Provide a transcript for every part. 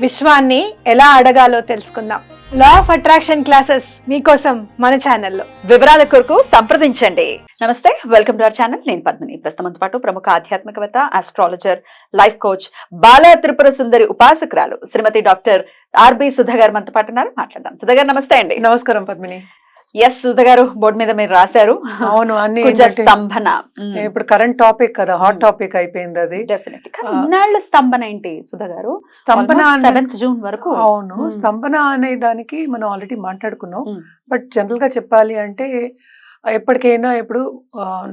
విశ్వాన్ని ఎలా అడగాలో తెలుసుకుందాం. లా ఆఫ్ అట్రాక్షన్ క్లాసెస్ మీకోసం మన ఛానల్లో వివరాల కొరకు సంప్రదించండి. నమస్తే వెల్కమ్ టు అవర్ ఛానల్ నేను పద్మిని. ప్రస్తుతంతో పాటు ప్రముఖ ఆధ్యాత్మికవేత్త astrologer life coach Bala Tripura Sundari ఉపాసకురాలు Shrimati doctor R B Sudha garu మనతో పాటు ఉన్నారు. మాట్లాడదాం. సుధా గారు నమస్తే అండి. నమస్కారం పద్మిని. ఎస్ సుధా గారు బోర్డు మీద మీరు రాశారు. అవును అన్ని స్తంభన. ఇప్పుడు కరెంట్ టాపిక్ కదా హాట్. టాపిక్ అయిపోయింది అది. ఇన్నాళ్ళ స్తంభన ఏంటి సుధా గారు? స్తంభన సెవెంత్ జూన్ వరకు. అవును. స్తంభన అనే దానికి మనం ఆల్రెడీ మాట్లాడుకున్నాం. బట్ జనరల్గా చెప్పాలి అంటే ఎప్పటికైనా ఇప్పుడు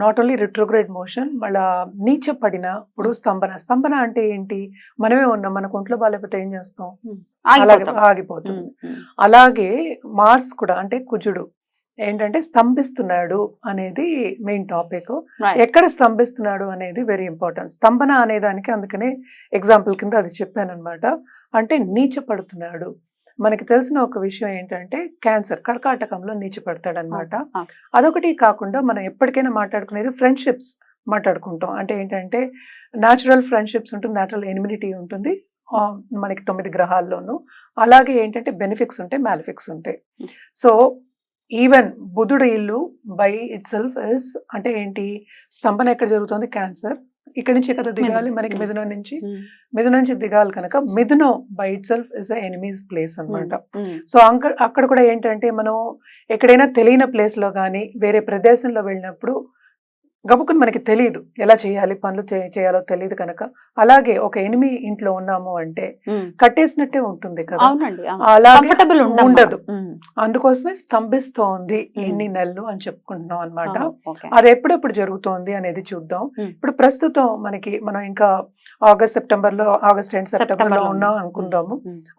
నాట్ ఓన్లీ రిట్రోగ్రేడ్ మోషన్ మళ్ళా నీచ పడినప్పుడు స్తంభన. స్తంభన అంటే ఏంటి? మనమే ఉన్నాం మనకు ఒంట్లో బాగాలేకపోతే ఏం చేస్తాం? అలాగే ఆగిపోతాం. ఆగిపోతుంది. అలాగే మార్స్ కూడా అంటే కుజుడు ఏంటంటే స్తంభిస్తున్నాడు అనేది మెయిన్ టాపిక్. ఎక్కడ స్తంభిస్తున్నాడు అనేది వెరీ ఇంపార్టెంట్. స్తంభన అనే దానికి అందుకనే ఎగ్జాంపుల్ కింద అది చెప్పాను అనమాట అంటే నీచ పడుతున్నాడు మనకి తెలిసిన ఒక విషయం ఏంటంటే క్యాన్సర్ కర్కాటకంలో నీచ పడతాడు అనమాట. అదొకటి కాకుండా మనం ఎప్పటికైనా మాట్లాడుకునేది ఫ్రెండ్షిప్స్ మాట్లాడుకుంటాం. అంటే ఏంటంటే న్యాచురల్ ఫ్రెండ్షిప్స్ ఉంటుంది న్యాచురల్ ఎనిమినిటీ ఉంటుంది మనకి తొమ్మిది గ్రహాల్లోనూ. అలాగే ఏంటంటే బెనిఫిక్స్ ఉంటాయి మ్యాలిఫిక్స్ ఉంటాయి. సో ఈవెన్ బుధుడు ఇల్లు బై ఇట్ సెల్ఫ్ ఇస్ అంటే ఏంటి? స్తంభన ఎక్కడ జరుగుతుంది? క్యాన్సర్ ఇక్కడి నుంచి కదా దిగాలి. మనకి. మిథునం నుంచి. మిథునం నుంచి దిగాలి కనుక మిథునం by itself is enemies place అన్నమాట. ఉమ్, సో అంక అక్కడ కూడా ఏంటంటే మనం ఎక్కడైనా తెలియని ప్లేస్లో కానీ వేరే ప్రదేశంలో వెళ్ళినప్పుడు గబుకుని మనకి తెలియదు ఎలా చేయాలి పనులు చేయాలో తెలియదు కనుక. అలాగే ఒక ఎనిమి ఇంట్లో ఉన్నాము అంటే. కట్టేసినట్టే ఉంటుంది కదా. అలాగే ఉండదు. అందుకోసమే స్తంభిస్తోంది ఎన్ని నెలలు అని చెప్పుకుంటున్నాం అన్నమాట. అది ఎప్పుడెప్పుడు జరుగుతోంది అనేది చూద్దాం. ఇప్పుడు ప్రస్తుతం మనకి మనం ఇంకా ఆగస్ట్ సెప్టెంబర్లో ఆగస్ట్ ఎండ్ సెప్టెంబర్లో ఉన్నాం. అనుకుందాము.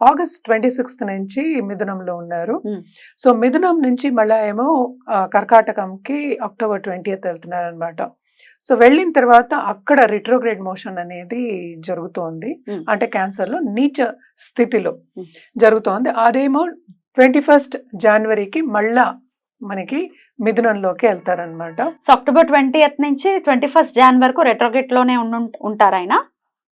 ఆగస్ట్ ట్వంటీ సిక్స్త్ నుంచి మిథునంలో ఉన్నారు. సో మిథునం నుంచి మళ్ళా ఏమో కర్కాటకంకి అక్టోబర్ ట్వంటీయత్ వెళ్తున్నారు అనమాట సో వెళ్ళిన తర్వాత అక్కడ రిట్రోగ్రేడ్ మోషన్ అనేది జరుగుతోంది. అంటే క్యాన్సర్లో నీచ స్థితిలో. జరుగుతోంది. అదేమో ట్వంటీ ఫస్ట్ జనవరికి మళ్ళా మనకి మిథునంలోకి వెళ్తారనమాట సో అక్టోబర్ ట్వంటీ నుంచి ట్వంటీ ఫస్ట్ జాన్ వరకు రెట్రోగేట్లోనే ఉంటారు ఆయన?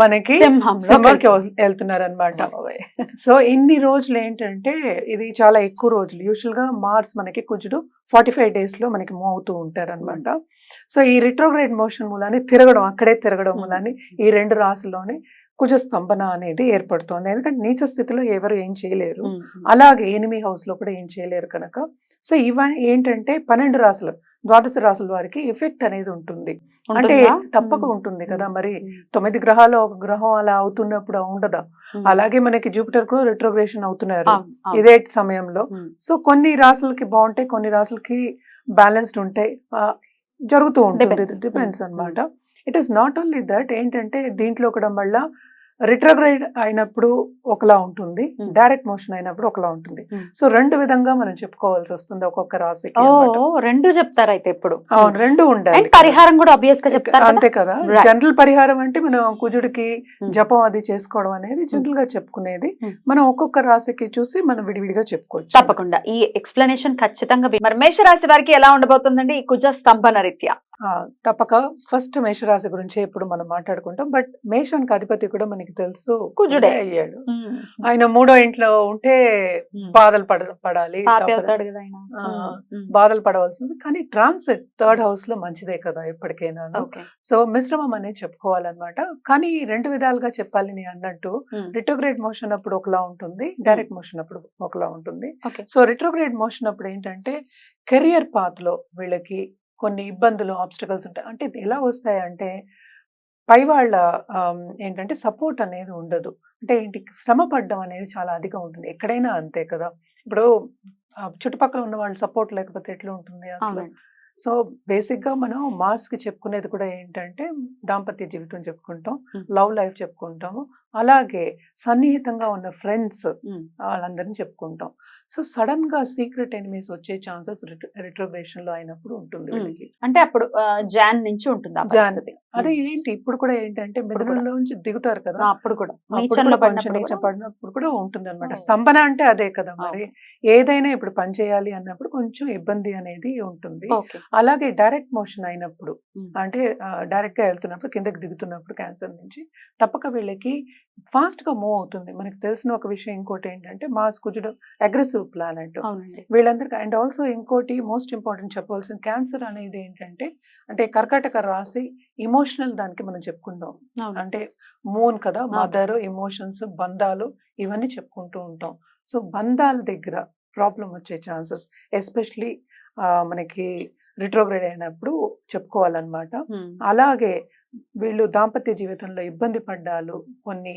మనకి సింహంకి వెళ్తున్నారు. అనమాట సో ఇన్ని రోజులు ఏంటంటే ఇది చాలా ఎక్కువ రోజులు. యూజువల్గా మార్స్ మనకి కుజుడు ఫార్టీ ఫైవ్ డేస్లో మనకి మూవ్ అవుతూ ఉంటారు అనమాట సో ఈ రిట్రోగ్రేడ్ మోషన్ మూలాన్ని తిరగడం అక్కడే తిరగడం. మూలాన్ని ఈ రెండు రాసుల్లోనే కుజ స్తంభన అనేది ఏర్పడుతోంది ఎందుకంటే నీచ స్థితిలో ఎవరు ఏం చేయలేరు. అలాగే ఎనిమి హౌస్లో కూడా ఏం చేయలేరు కనుక సో ఇవన్నీ ఏంటంటే పన్నెండు రాసులు ద్వాదశ రాసుల వారికి ఎఫెక్ట్ అనేది ఉంటుంది అంటే? తప్పక ఉంటుంది కదా మరి తొమ్మిది గ్రహాలు ఒక గ్రహం అలా అవుతున్నప్పుడు ఉండదా. అలాగే మనకి జూపిటర్ కూడా రిట్రోగ్రేషన్ అవుతున్నారు. ఇదే సమయంలో సో కొన్ని రాసులకి బాగుంటాయి కొన్ని రాసులకి బ్యాలెన్స్డ్ ఉంటాయి జరుగుతూ ఉంటుంది. డిపెండ్స్. అన్నమాట it is not only that ఏంటంటే దీంట్లో కూడా మళ్ళా రిట్రోగ్రేడ్ అయినప్పుడు ఒకలా ఉంటుంది Mm. డైరెక్ట్ మోషన్ అయినప్పుడు ఒకలా ఉంటుంది Mm. సో రెండు విధంగా మనం చెప్పుకోవాల్సి వస్తుంది ఒక్కొక్క రాశికి రెండు చెప్తారు అయితే ఇప్పుడు అవును రెండు ఉండాలి పరిహారం కూడా ఆబ్వియస్గా చెప్తారు? అంతే కదా. జనరల్ పరిహారం అంటే మనం కుజుడికి Mm. జపం అది చేసుకోవడం అనేది జనరల్గా చెప్పుకునేది. మనం ఒక్కొక్క రాశికి చూసి మనం విడివిడిగా చెప్పుకోవచ్చు తప్పకుండా ఈ ఎక్స్ప్లెనేషన్ ఖచ్చితంగా మరి మేషరాశి వారికి ఎలా ఉండబోతుందండి ఈ కుజ స్తంభన రీత్యా తప్పక ఫస్ట్ మేషరాశి గురించి ఇప్పుడు మనం మాట్లాడుకుంటాం. బట్ మేషానికి అధిపతి కూడా మనకి తెలుసు. కుజుడే. అయ్యాడు. ఆయన మూడో ఇంట్లో ఉంటే బాధలు పడ పడాలి బాధలు పడవలసింది. కానీ ట్రాన్సిట్ థర్డ్ హౌస్లో మంచిదే కదా ఎప్పటికైనా సో మిశ్రమం అనేది చెప్పుకోవాలన్నమాట. కానీ రెండు విధాలుగా చెప్పాలి నేను అన్నట్టు. రిట్రోగ్రేడ్ మోషన్ అప్పుడు ఒకలా ఉంటుంది. డైరెక్ట్ మోషన్ అప్పుడు ఒకలా ఉంటుంది. సో రిట్రోగ్రేడ్ మోషన్ అప్పుడు ఏంటంటే కెరియర్ పాత్లో వీళ్ళకి కొన్ని ఇబ్బందులు ఆబ్స్టికల్స్ ఉంటాయి. అంటే ఇది ఎలా వస్తాయంటే పై వాళ్ళ ఏంటంటే సపోర్ట్ అనేది ఉండదు. అంటే ఏంటి శ్రమ పడడం అనేది చాలా అధికం ఉంటుంది. ఎక్కడైనా అంతే కదా. ఇప్పుడు చుట్టుపక్కల ఉన్న వాళ్ళు సపోర్ట్ లేకపోతే ఎట్లా ఉంటుంది అసలు? సో బేసిక్గా మనం మార్క్స్కి చెప్పుకునేది కూడా ఏంటంటే దాంపత్య జీవితం చెప్పుకుంటాం. లవ్ లైఫ్ చెప్పుకుంటాము. అలాగే సన్నిహితంగా ఉన్న ఫ్రెండ్స్. వాళ్ళందరినీ చెప్పుకుంటాం. సో సడన్గా సీక్రెట్ ఎనిమీస్ వచ్చే ఛాన్సెస్ రిట్రోగ్రేషన్లో అయినప్పుడు ఉంటుంది. వీళ్ళకి. అంటే అప్పుడు జాన్ నుంచి ఉంటుంది జాన్. అదే ఏంటి? ఇప్పుడు కూడా ఏంటంటే నుంచి దిగుతారు కదా? అప్పుడు కూడా. కొంచెం నీచం పడినప్పుడు కూడా. ఉంటుంది అనమాట. స్తంభన అంటే అదే కదా మరి. ఏదైనా ఇప్పుడు పని చేయాలి అన్నప్పుడు కొంచెం ఇబ్బంది అనేది ఉంటుంది. అలాగే డైరెక్ట్ మోషన్ అయినప్పుడు. అంటే డైరెక్ట్గా వెళ్తున్నప్పుడు కిందకి దిగుతున్నప్పుడు క్యాన్సర్ నుంచి తప్పక వీళ్ళకి ఫాస్ట్గా మూవ్ అవుతుంది. మనకి తెలిసిన ఒక విషయం ఇంకోటి ఏంటంటే మాస్ కుజుడు అగ్రెసివ్ ప్లానెట్ అవునండి. వీళ్ళందరికీ అండ్ ఆల్సో ఇంకోటి మోస్ట్ ఇంపార్టెంట్ చెప్పవలసిన క్యాన్సర్ అనేది ఏంటంటే అంటే కర్కాటక రాశి ఇమోషనల్ దానికి మనం చెప్పుకుంటాం. అవును. అంటే మూన్ కదా మదర్ ఎమోషన్స్ బంధాలు ఇవన్నీ చెప్పుకుంటూ ఉంటాం. సో బంధాల దగ్గర ప్రాబ్లం వచ్చే ఛాన్సెస్ ఎస్పెషలీ మనకి రిట్రోగ్రేడ్ అయినప్పుడు చెప్పుకోవాలన్నమాట. అలాగే వీళ్ళు దాంపత్య జీవితంలో ఇబ్బంది పడ్డాలు కొన్ని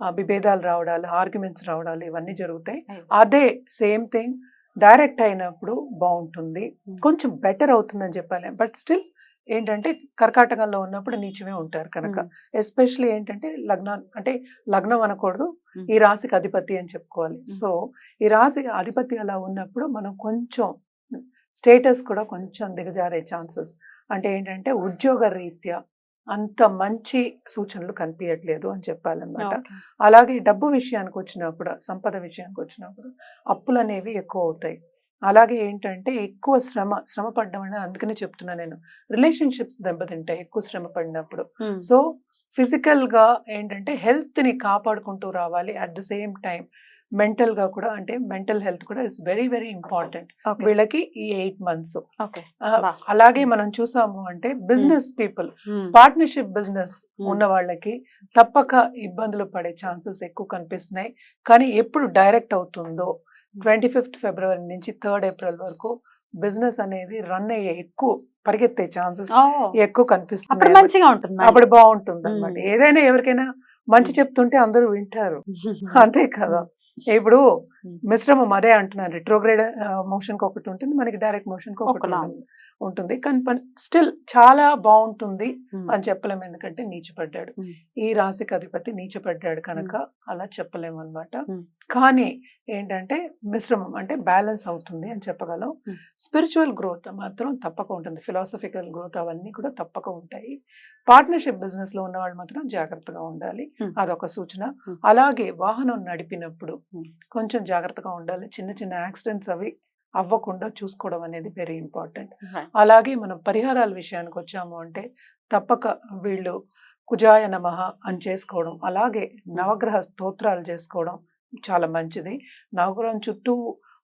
విభేదాలు రావడాలు ఆర్గ్యుమెంట్స్ రావడాలు ఇవన్నీ జరుగుతాయి. అదే సేమ్ థింగ్ డైరెక్ట్ అయినప్పుడు బాగుంటుంది. కొంచెం బెటర్ అవుతుందని చెప్పాలి బట్ స్టిల్ ఏంటంటే కర్కాటకంలో ఉన్నప్పుడు నీచమే ఉంటారు కనుక ఉమ్. ఎస్పెషల్లీ ఏంటంటే లగ్నం అంటే లగ్నం అనకూడదు. ఈ రాశికి అధిపతి అని చెప్పుకోవాలి. సో ఈ రాశికి అధిపతి అలా ఉన్నప్పుడు మనం కొంచెం స్టేటస్ కూడా కొంచెం దిగజారే ఛాన్సెస్ అంటే ఏంటంటే ఉద్యోగ రీత్యా అంత మంచి సూచనలు కనిపించట్లేదు అని చెప్పాలన్నమాట. అలాగే డబ్బు విషయానికి వచ్చినప్పుడు సంపద విషయానికి వచ్చినప్పుడు అప్పులు అనేవి ఎక్కువ అవుతాయి. అలాగే ఏంటంటే ఎక్కువ శ్రమ శ్రమ పడడం అనేది అందుకనే చెప్తున్నా నేను. రిలేషన్షిప్స్ దెబ్బతింటాయి ఎక్కువ శ్రమ పడినప్పుడు. సో ఫిజికల్గా ఏంటంటే హెల్త్ని కాపాడుకుంటూ రావాలి అట్ ద సేమ్ టైం మెంటల్గా కూడా అంటే మెంటల్ హెల్త్ కూడా ఇట్స్ వెరీ వెరీ ఇంపార్టెంట్. వీళ్ళకి ఈ ఎయిట్ మంత్స్. అలాగే మనం చూసాము అంటే బిజినెస్ పీపుల్. Partnership business. ఉన్న వాళ్ళకి తప్పక ఇబ్బందులు పడే ఛాన్సెస్ ఎక్కువ కనిపిస్తున్నాయి కానీ ఎప్పుడు డైరెక్ట్ అవుతుందో ట్వంటీ ఫిఫ్త్ ఫిబ్రవరి నుంచి థర్డ్ ఏప్రిల్ వరకు బిజినెస్ అనేది రన్ అయ్యే ఎక్కువ పరిగెత్తే ఛాన్సెస్. ఎక్కువ అప్పుడు కనిపిస్తున్నాయి మంచిగా ఉంటుంది. అప్పుడు బాగుంటుంది అనమాట. ఏదైనా ఎవరికైనా మంచి. చెప్తుంటే అందరూ వింటారు అంతే కదా ఇప్పుడు Hmm. మిశ్రమం అదే అంటున్నాను రిట్రోగ్రేడ్ మోషన్కి ఒకటి ఉంటుంది మనకి డైరెక్ట్ మోషన్కి ఒకటి ఉంటుంది. కానీ స్టిల్ చాలా బాగుంటుంది. అని చెప్పలేము ఎందుకంటే నీచపడ్డాడు. ఈ రాశికి అధిపతి నీచపడ్డాడు కనుక అలా చెప్పలేము అనమాట. కానీ ఏంటంటే మిశ్రమం అంటే బ్యాలెన్స్ అవుతుంది అని చెప్పగలం. స్పిరిచువల్ గ్రోత్ మాత్రం తప్పక ఉంటుంది ఫిలాసఫికల్ గ్రోత్ అవన్నీ కూడా తప్పక ఉంటాయి పార్ట్నర్షిప్ బిజినెస్లో ఉన్న వాళ్ళు మాత్రం జాగ్రత్తగా ఉండాలి. అదొక సూచన. అలాగే వాహనం నడిపినప్పుడు. కొంచెం జాగ్రత్తగా ఉండాలి. చిన్న చిన్న యాక్సిడెంట్స్ అవి అవ్వకుండా చూసుకోవడం అనేది వెరీ ఇంపార్టెంట్. అలాగే మనం పరిహారాల విషయానికి వచ్చాము అంటే తప్పక వీళ్ళు కుజాయ నమః అని చేసుకోవడం అలాగే నవగ్రహ స్తోత్రాలు చేసుకోవడం చాలా మంచిది. నవగ్రహం చుట్టూ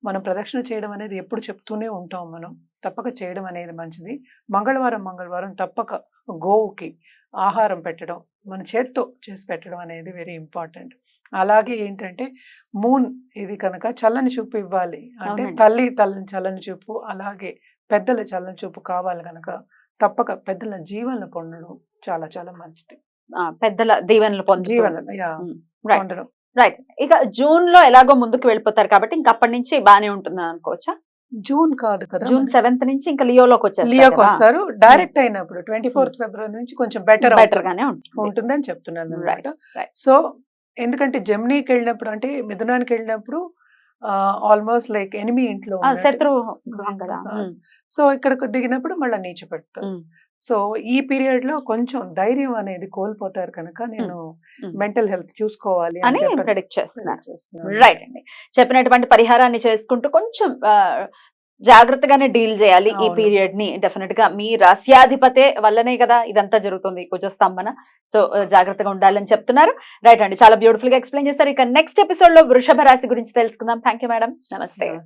మనం ప్రదక్షిణ చేయడం అనేది ఎప్పుడు చెప్తూనే ఉంటాం మనం. తప్పక చేయడం అనేది మంచిది. మంగళవారం మంగళవారం తప్పక గోవుకి ఆహారం పెట్టడం మన చేత్తో చేసి పెట్టడం అనేది వెరీ ఇంపార్టెంట్. అలాగే ఏంటంటే మూన్ ఇది కనుక చల్లని చూపు ఇవ్వాలి. అంటే. తల్లి తల్లి చల్లని చూపు అలాగే పెద్దల చల్లని చూపు కావాలి కనుక తప్పక పెద్దల జీవన పొందడం చాలా చాలా మంచిది. పెద్దల దీవెనలు. పొందడం. రైట్. ఇక జూన్లో ఎలాగో ముందుకు వెళ్ళిపోతారు కాబట్టి ఇంక అప్పటి నుంచి బానే ఉంటుంది అనుకోవచ్చా? జూన్ కాదు కదా జూన్ సెవెంత్ నుంచి ఇంకా లియోలోకి వచ్చేస్తారు లియోకి? వస్తారు. డైరెక్ట్ అయినప్పుడు ట్వంటీ ఫోర్త్ ఫిబ్రవరి నుంచి కొంచెం బెటర్ బెటర్ గానే ఉంటుంది. ఉంటుందని చెప్తున్నాను. సో ఎందుకంటే జమ్నీకి వెళ్ళినప్పుడు అంటే మిథునానికి వెళ్ళినప్పుడు ఆల్మోస్ట్ లైక్ ఎనిమి ఇంట్లో కదా. సో ఇక్కడికి దిగినప్పుడు మళ్ళీ నీచి పెడతారు. సో ఈ పీరియడ్లో కొంచెం ధైర్యం అనేది కోల్పోతారు కనుక నేను. మెంటల్ హెల్త్ చూసుకోవాలి అని చెప్పి ప్రెడిక్ట్ చేస్తున్నాను. రైట్ అండి చెప్పినటువంటి పరిహారాన్ని చేసుకుంటూ కొంచెం జాగ్రత్తగానే డీల్ చేయాలి ఈ. పీరియడ్ని డెఫినెట్గా మీ రాస్యాధిపతే వల్లనే కదా ఇదంతా జరుగుతుంది కుజస్తంభన. సో జాగ్రత్తగా ఉండాలని చెప్తున్నారు. రైట్ అండి. చాలా బ్యూటిఫుల్గా ఎక్స్ప్లెయిన్ చేశారు. ఇక నెక్స్ట్ ఎపిసోడ్లో వృషభ రాశి గురించి తెలుసుకుందాం. థ్యాంక్ యూ మేడం నమస్తే.